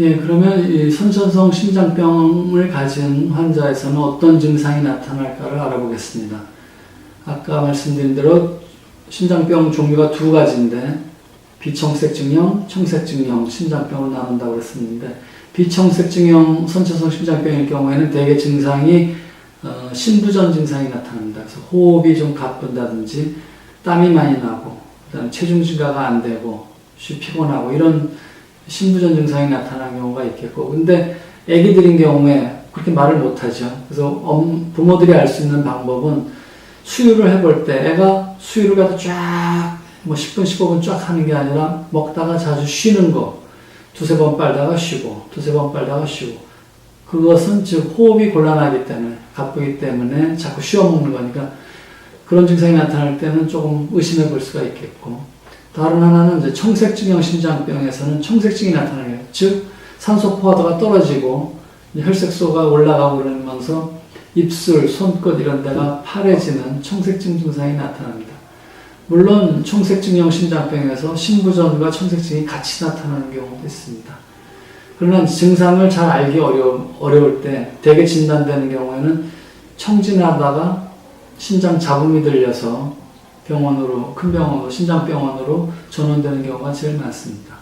예, 그러면 이 선천성 심장병을 가진 환자에서는 어떤 증상이 나타날까를 알아보겠습니다. 아까 말씀드린 대로 심장병 종류가 두 가지인데 비청색 증형, 청색 증형 심장병을 나눈다고 그랬었는데 비청색 증형 선천성 심장병일 경우에는 대개 증상이 어, 신부전 증상이 나타납니다. 그래서 호흡이 좀 가쁜다든지 땀이 많이 나고 그다음에 체중 증가가 안 되고 쉬 피곤하고 이런 신부전 증상이 나타나는 경우가 있겠고 근데 아기들인 경우에 그렇게 말을 못하죠. 그래서 엄- 부모들이 알 수 있는 방법은 수유를 해볼 때 애가 수유를 가도 쫙뭐 10분 15분 쫙 하는 게 아니라 먹다가 자주 쉬는 거 두세 번 빨다가 쉬고 두세 번 빨다가 쉬고 그것은 즉 호흡이 곤란하기 때문에 가쁘기 때문에 자꾸 쉬어 먹는 거니까 그런 증상이 나타날 때는 조금 의심해 볼 수가 있겠고 다른 하나는 이제 청색증형 심장병에서는 청색증이 나타나요. 즉 산소 포화도가 떨어지고 혈색소가 올라가고 그러면서 입술, 손끝 이런 데가 파래지는 청색증 증상이 나타납니다. 물론 청색증형 심장병에서 신부전과 청색증이 같이 나타나는 경우도 있습니다. 그러나 증상을 잘 알기 어려, 어려울 때 대개 진단되는 경우에는 청진하다가 심장 잡음이 들려서 병원으로 큰 병원으로 심장병원으로 전원되는 경우가 제일 많습니다.